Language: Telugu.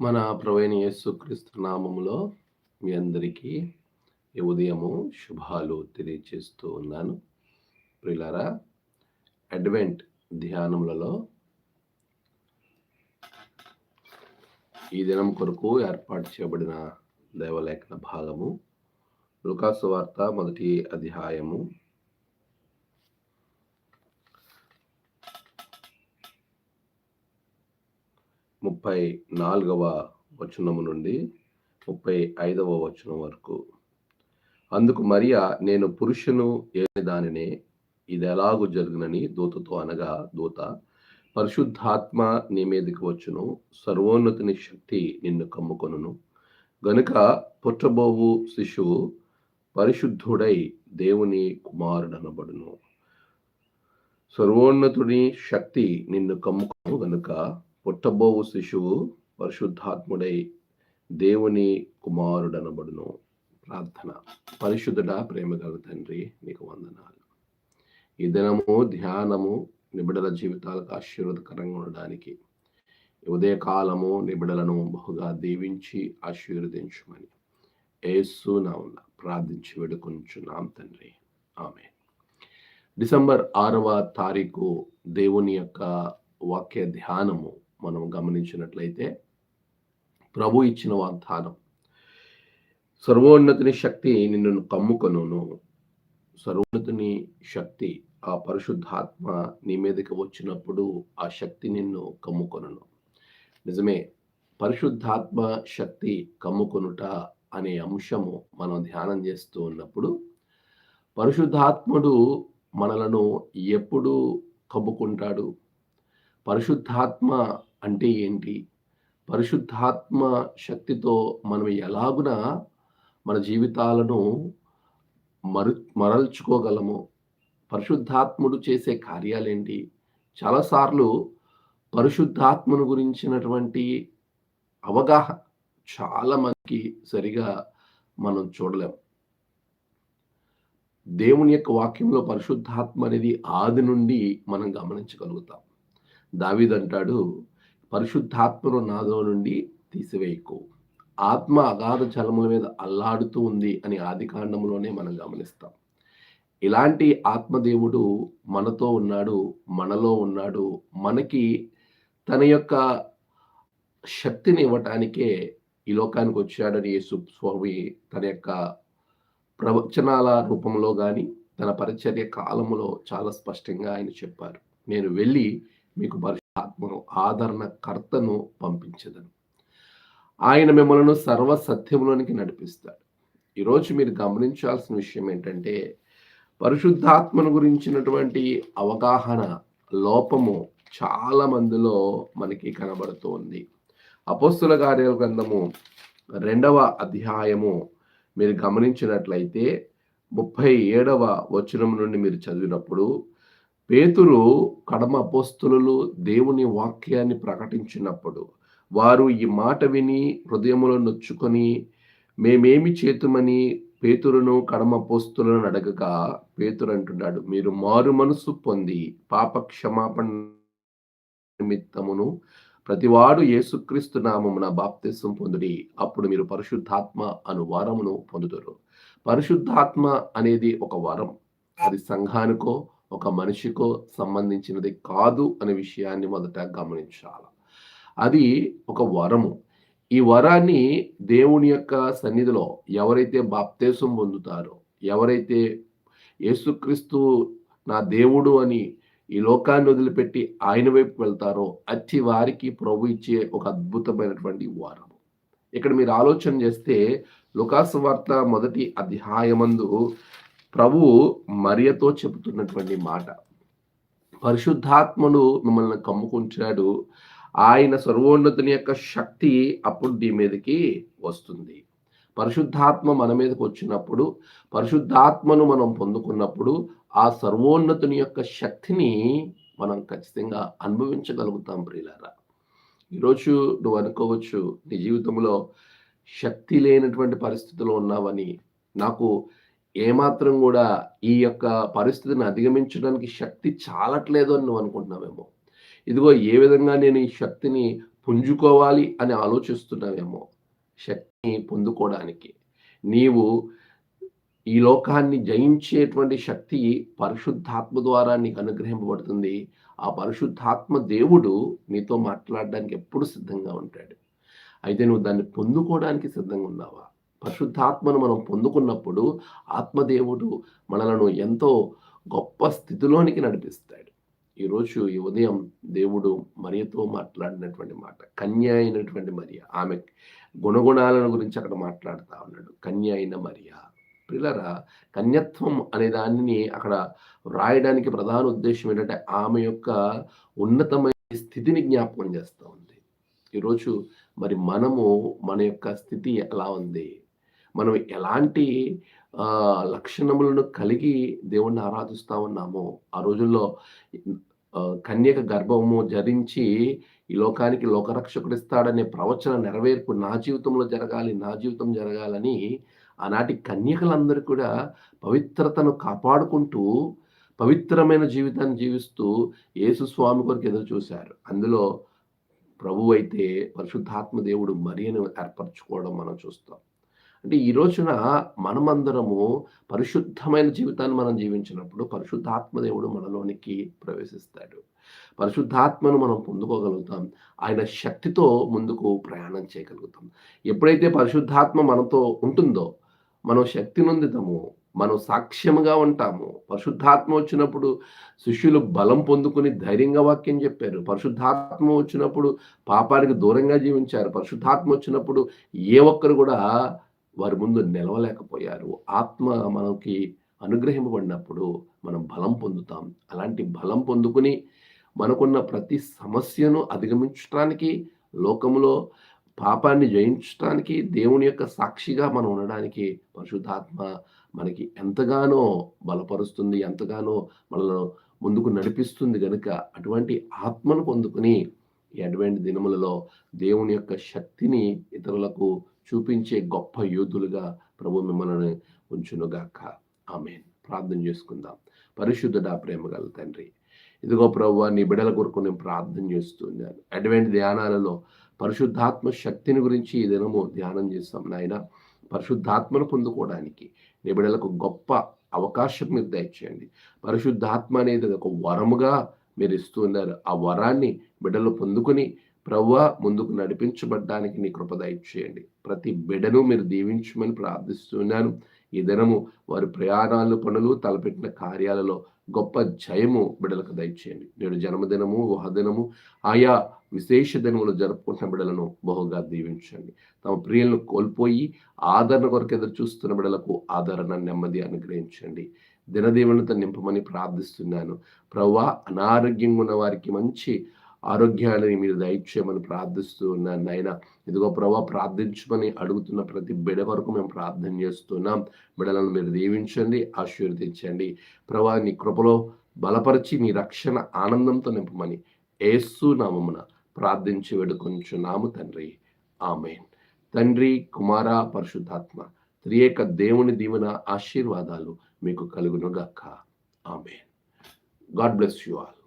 మన ప్రవీణ యేసుక్రీస్తు నామములో మీ అందరికీ ఈ ఉదయము శుభాలు తెలియజేస్తూ ఉన్నాను. ప్రిలారా అడ్వెంట్ ధ్యానములలో ఈ దినం కొరకు ఏర్పాటు చేయబడిన దేవలేఖన భాగము లుకాసు వార్త మొదటి అధ్యాయము ముప్పై నాలుగవ వచనము నుండి ముప్పై ఐదవ వచనం వరకు. అందుకు మరియా నేను పురుషును ఏ దానినే ఇది ఎలాగూ జరుగునని దూతతో అనగా దూత పరిశుద్ధాత్మ నీ మీదకి వచ్చును సర్వోన్నతిని శక్తి నిన్ను కమ్ముకొనును. గనుక పుట్టబోవు శిశువు పరిశుద్ధుడై దేవుని కుమారుడనబడును. సర్వోన్నతుని శక్తి నిన్ను కమ్ముకొను గనుక పుట్టబోవు శిశువు పరిశుద్ధాత్ముడై దేవుని కుమారుడనబడును. ప్రార్థన. పరిశుద్ధుడ ప్రేమగల తండ్రి నీకు వందనాలు. ఈ దినము ధ్యానము నిబిడల జీవితాలకు ఆశీర్వదకరంగా ఉండడానికి ఉదయకాలము నిబిడలను బహుగా దీవించి ఆశీర్వదించమని ఏసు నామున ప్రార్థించి వేడుకొంచున్నాం తండ్రి. ఆమె డిసెంబర్ ఆరవ తారీఖు దేవుని యొక్క వాక్య ధ్యానము మనం గమనించినట్లయితే ప్రభు ఇచ్చిన వాగ్దానం సర్వోన్నతిని శక్తి నిన్ను కమ్ముకొనును. సర్వోన్నతిని శక్తి ఆ పరిశుద్ధాత్మ నీ మీదకి వచ్చినప్పుడు ఆ శక్తి నిన్ను కమ్ముకొనును. నిజమే పరిశుద్ధాత్మ శక్తి కమ్ముకొనుట అనే అంశము మనం ధ్యానం చేస్తూ ఉన్నప్పుడు పరిశుద్ధాత్ముడు మనలను ఎప్పుడు కమ్ముకుంటాడు? పరిశుద్ధాత్మ అంటే ఏంటి? పరిశుద్ధాత్మ శక్తితో మనం ఎలాగున మన జీవితాలను మరు మరల్చుకోగలము. పరిశుద్ధాత్ముడు చేసే కార్యాలేంటి? చాలాసార్లు పరిశుద్ధాత్మను గురించినటువంటి అవగాహన చాలా మందికి సరిగా మనం చూడలేం. దేవుని యొక్క వాక్యంలో పరిశుద్ధాత్మ అనేది ఆది నుండి మనం గమనించగలుగుతాం. దావిదంటాడు పరిశుద్ధాత్మను నాదో నుండి తీసివేయకు. ఆత్మ అగాధ జలముల మీద అల్లాడుతూ ఉంది అని ఆది కాండంలోనే మనం గమనిస్తాం. ఇలాంటి ఆత్మదేవుడు మనతో ఉన్నాడు మనలో ఉన్నాడు. మనకి తన యొక్క శక్తిని ఇవ్వటానికే ఈ లోకానికి వచ్చాడని యేసు స్వామి తన యొక్క ప్రవచనాల రూపంలో కానీ తన పరిచర్య కాలంలో చాలా స్పష్టంగా ఆయన చెప్పారు. నేను వెళ్ళి మీకు ఆత్మను ఆదరణ కర్తను పంపించదను. ఆయన మిమ్మల్ని సర్వ సత్యంలోనికి నడిపిస్తాడు. ఈరోజు మీరు గమనించాల్సిన విషయం ఏంటంటే పరిశుద్ధాత్మను గురించినటువంటి అవగాహన లోపము చాలా మందిలో మనకి కనబడుతూ ఉంది అపోస్తుల కార్యాల గ్రంథము రెండవ అధ్యాయము మీరు గమనించినట్లయితే ముప్పై ఏడవ వచనం నుండి మీరు చదివినప్పుడు పేతురు కడమ అపోస్తులు దేవుని వాక్యాన్ని ప్రకటించినప్పుడు వారు ఈ మాట విని హృదయములో నొచ్చుకొని మేమేమి చేతుమని పేతురును కడమ పోస్తులను అడగగా పేతురు అంటున్నాడు మీరు మారు మనసు పొంది పాప క్షమాపణ నిమిత్తమును ప్రతివాడు యేసుక్రీస్తు నామమున బాప్తిసం పొందుడి. అప్పుడు మీరు పరిశుద్ధాత్మ అను వరమును పొందుతారు పరిశుద్ధాత్మ అనేది ఒక వరం. అది సంఘానికో ఒక మనిషికో సంబంధించినది కాదు అనే విషయాన్ని మొదట గమనించాలి. అది ఒక వరము. ఈ వరాన్ని దేవుని యొక్క సన్నిధిలో ఎవరైతే బాప్తేశం పొందుతారో ఎవరైతే యేసుక్రీస్తు నా దేవుడు అని ఈ లోకాన్ని వదిలిపెట్టి ఆయన వైపు వెళ్తారో అట్టి వారికి ప్రభు ఇచ్చే ఒక అద్భుతమైనటువంటి వరము. ఇక్కడ మీరు ఆలోచన చేస్తే లుకాసు వార్త మొదటి అధ్యాయమందు ప్రభు మరియతో చెబుతున్నటువంటి మాట. పరిశుద్ధాత్మను మిమ్మల్ని కమ్ముకుంటాడు ఆయన సర్వోన్నతుని యొక్క శక్తి అప్పుడు దీ మీదకి వస్తుంది. పరిశుద్ధాత్మ మన మీదకి వచ్చినప్పుడు పరిశుద్ధాత్మను మనం పొందుకున్నప్పుడు ఆ సర్వోన్నతుని యొక్క శక్తిని మనం ఖచ్చితంగా అనుభవించగలుగుతాం ప్రియులారా. ఈరోజు నువ్వు అనుకోవచ్చు నీ జీవితంలో శక్తి లేనటువంటి పరిస్థితిలో ఉన్నావని నాకు ఏమాత్రం కూడా ఈ యొక్క పరిస్థితిని అధిగమించడానికి శక్తి చాలట్లేదు అని నువ్వు అనుకుంటున్నావేమో. ఇదిగో ఏ విధంగా నేను ఈ శక్తిని పుంజుకోవాలి అని ఆలోచిస్తున్నావేమో శక్తిని పొందుకోవడానికి. నీవు ఈ లోకాన్ని జయించేటువంటి శక్తి పరిశుద్ధాత్మ ద్వారా నీకు అనుగ్రహింపబడుతుంది. ఆ పరిశుద్ధాత్మ దేవుడు నీతో మాట్లాడడానికి ఎప్పుడు సిద్ధంగా ఉంటాడు. అయితే నువ్వు దాన్ని పొందుకోవడానికి సిద్ధంగా ఉన్నావా? పరిశుద్ధాత్మను మనం పొందుకున్నప్పుడు ఆత్మదేవుడు మనలను ఎంతో గొప్ప స్థితిలోనికి నడిపిస్తాడు. ఈరోజు ఈ ఉదయం దేవుడు మరియతో మాట్లాడినటువంటి మాట కన్య అయినటువంటి మరియ. ఆమె గుణగుణాలను గురించి అక్కడ మాట్లాడుతూ ఉన్నాడు. కన్య అయిన మరియ. పిల్లరా కన్యత్వం అనే దానిని అక్కడ రాయడానికి ప్రధాన ఉద్దేశం ఏంటంటే ఆమె యొక్క ఉన్నతమైన స్థితిని జ్ఞాపకం చేస్తూ ఉంది. ఈరోజు మరి మనము మన యొక్క స్థితి ఎలా ఉంది? మనం ఎలాంటి లక్షణములను కలిగి దేవుణ్ణి ఆరాధిస్తా ఉన్నామో ఆ రోజుల్లో కన్యక గర్భము ధరించి ఈ లోకానికి లోకరక్షకుడు ఇస్తాడనే ప్రవచన నెరవేర్పు నా జీవితంలో జరగాలి నా జీవితం జరగాలని ఆనాటి కన్యకలందరూ కూడా పవిత్రతను కాపాడుకుంటూ పవిత్రమైన జీవితాన్ని జీవిస్తూ యేసు స్వామి కొరకు ఎదురు చూశారు. అందులో ప్రభు అయితే పరిశుద్ధాత్మ దేవుడు మరియను ఏర్పరచుకోవడం మనం చూస్తాం. అంటే ఈ రోజున మనమందరము పరిశుద్ధమైన జీవితాన్ని మనం జీవించినప్పుడు పరిశుద్ధాత్మ దేవుడు మనలోనికి ప్రవేశిస్తాడు. పరిశుద్ధాత్మను మనం పొందుకోగలుగుతాం. ఆయన శక్తితో ముందుకు ప్రయాణం చేయగలుగుతాం. ఎప్పుడైతే పరిశుద్ధాత్మ మనతో ఉంటుందో మనం శక్తి నొందుతాము మనం సాక్ష్యముగా ఉంటాము. పరిశుద్ధాత్మ వచ్చినప్పుడు శిష్యులు బలం పొందుకుని ధైర్యంగా వాక్యం చెప్పారు. పరిశుద్ధాత్మ వచ్చినప్పుడు పాపానికి దూరంగా జీవించారు. పరిశుద్ధాత్మ వచ్చినప్పుడు ఏ ఒక్కరు కూడా వారి ముందు నిలవలేకపోయారు. ఆత్మ మనకి అనుగ్రహింపబడినప్పుడు మనం బలం పొందుతాం. అలాంటి బలం పొందుకుని మనకున్న ప్రతి సమస్యను అధిగమించడానికి లోకంలో పాపాన్ని జయించడానికి దేవుని యొక్క సాక్షిగా మనం ఉండడానికి పరిశుద్ధాత్మ మనకి ఎంతగానో బలపరుస్తుంది ఎంతగానో మనల్ని ముందుకు నడిపిస్తుంది కనుక అటువంటి ఆత్మను పొందుకుని ఈ అటువంటి దినములలో దేవుని యొక్క శక్తిని ఇతరులకు చూపించే గొప్ప యోధులుగా ప్రభు మిమ్మల్ని ఉంచునుగాక. ఆమె ప్రార్థన చేసుకుందాం. పరిశుద్ధుడా ప్రేమ గల తండ్రి ఇదిగో ప్రభు నీ బిడల కొరకు నేను ప్రార్థన చేస్తున్నాను అటువంటి ధ్యానాలలో పరిశుద్ధాత్మ శక్తిని గురించి ఈ దినము ధ్యానం చేస్తాం నాయన. పరిశుద్ధాత్మను పొందుకోవడానికి నీ బిడలకు గొప్ప అవకాశం మీరు దయచేయండి. పరిశుద్ధాత్మ అనేది ఒక వరముగా మీరు ఇస్తున్నారు ఆ వరాన్ని బిడ్డలు పొందుకుని ప్రవ్వ ముందుకు నడిపించబడ్డానికి నీ కృప దయచేయండి. ప్రతి బిడను మీరు దీవించమని ప్రార్థిస్తున్నాను ఈ దినము వారి ప్రయాణాలు పనులు తలపెట్టిన కార్యాలలో గొప్ప జయము బిడలకు దయచేయండి. నేడు జన్మదినము ఊహదినము ఆయా విశేష దినములు జరుపుకుంటున్న బిడలను బహుగా దీవించండి. తమ ప్రియులను కోల్పోయి ఆదరణ కొరకు ఎదురు చూస్తున్న బిడలకు ఆదరణ నెమ్మది అనుగ్రహించండి. దినదీవనత నింపమని ప్రార్థిస్తున్నాను. ప్రవ్వా అనారోగ్యంగా ఉన్న వారికి మంచి ఆరోగ్యాన్ని మీరు దయచేయమని ప్రార్థిస్తూ ఉన్నాను నాయన. ఇదిగో ప్రభా ప్రార్థించమని అడుగుతున్న ప్రతి బిడ వరకు మేము ప్రార్థన చేస్తున్నాం. బిడలను మీరు దీవించండి ఆశీర్వదించండి. ప్రభా నీ కృపలో బలపరిచి నీ రక్షణ ఆనందంతో నింపమని ఏస్తు నామమున ప్రార్థించి వేడుకొంచున్నాము తండ్రి. ఆమె తండ్రి కుమార పరిశుద్ధాత్మ త్రియేక దేవుని దీవెన ఆశీర్వాదాలు మీకు కలుగునుగాక. ఆమె గాడ్ బ్లెస్ యు ఆల్.